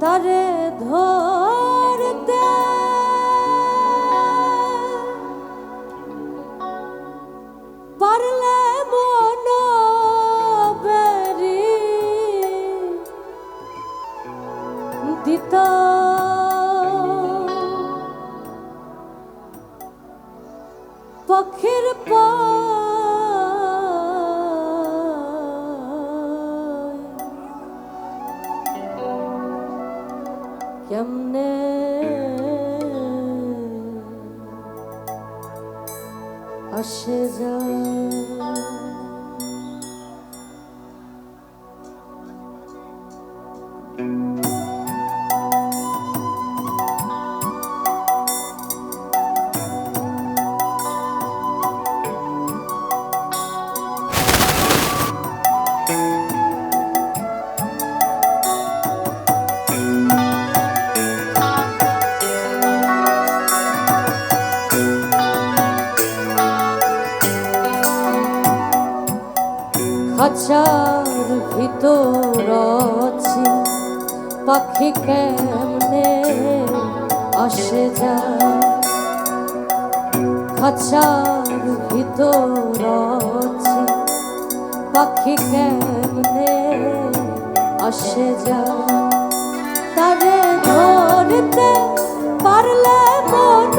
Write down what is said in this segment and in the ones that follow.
তারে ধরতে। পারলে মন বেরি দিত। পক্ষের পায় আসে যায় খাঁচার ভিতর আছি। পাখি কেমনে আসে যায়? খাঁচার ভিতর আছি। পাখি কেমনে আসে যায়? তারে ধরতে পারলে মন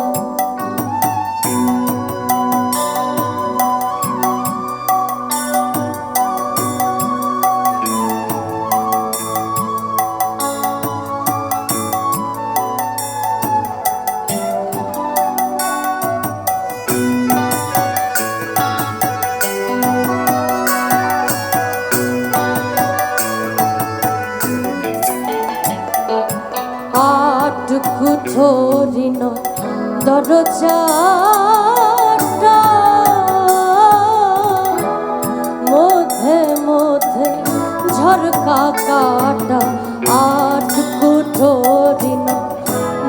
দরজাটা মধ্যে মধ্যে ঝরকা কাটা আটকু ধরিন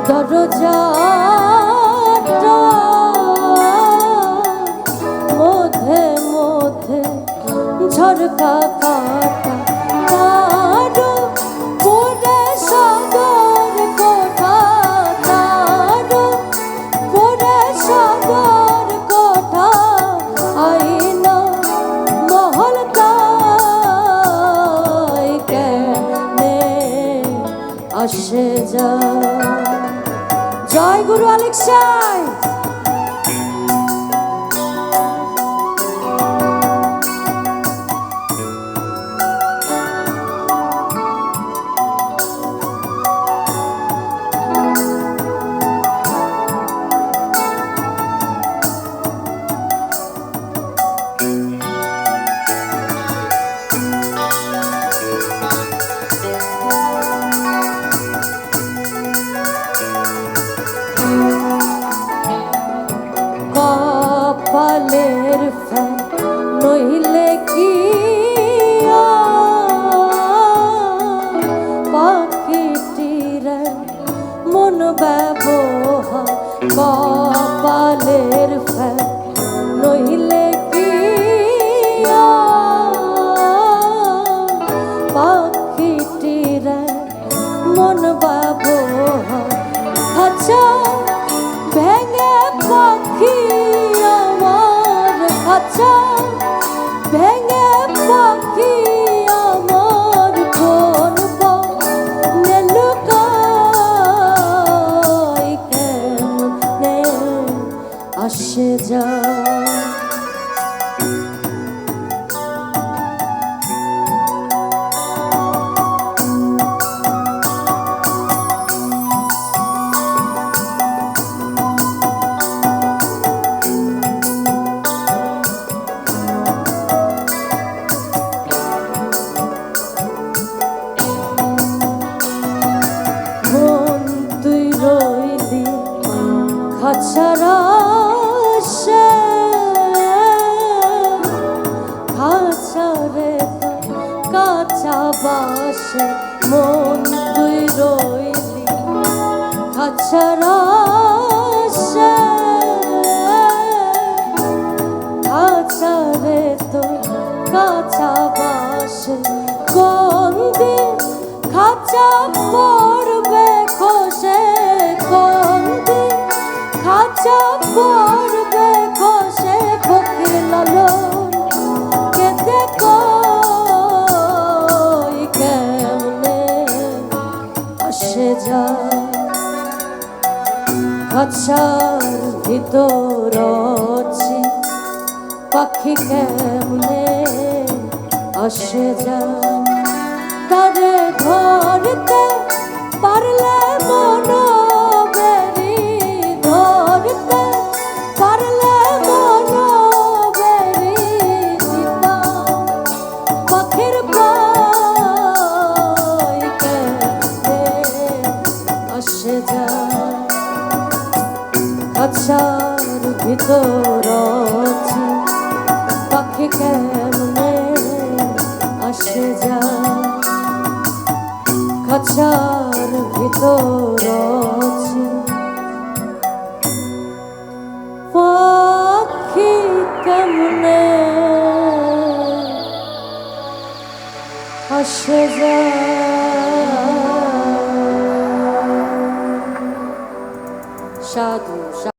দরজাটা মধ্যে মধ্যে ঝরকা আসে যায় জয় গুরু আলেকসাই কপালের ফ্যান খাঁচা পাশে মন তুই রইলি। খাচ্ছারা খাঁচারে তো কাঁচা বাসে কোন দিন খাঁচা পড়বে খসে, কোন দিন খাঁচা পড়বে খসে, ফকির লালন খাঁচার ভিতর আছে। পাখি কেমনে আসে যায় তারে ঘরতে পারলে আছে পাখি কেমনে আসে যায়? খাঁচার ভিতর আছে পাখি কেমনে আসে সাধু সাধু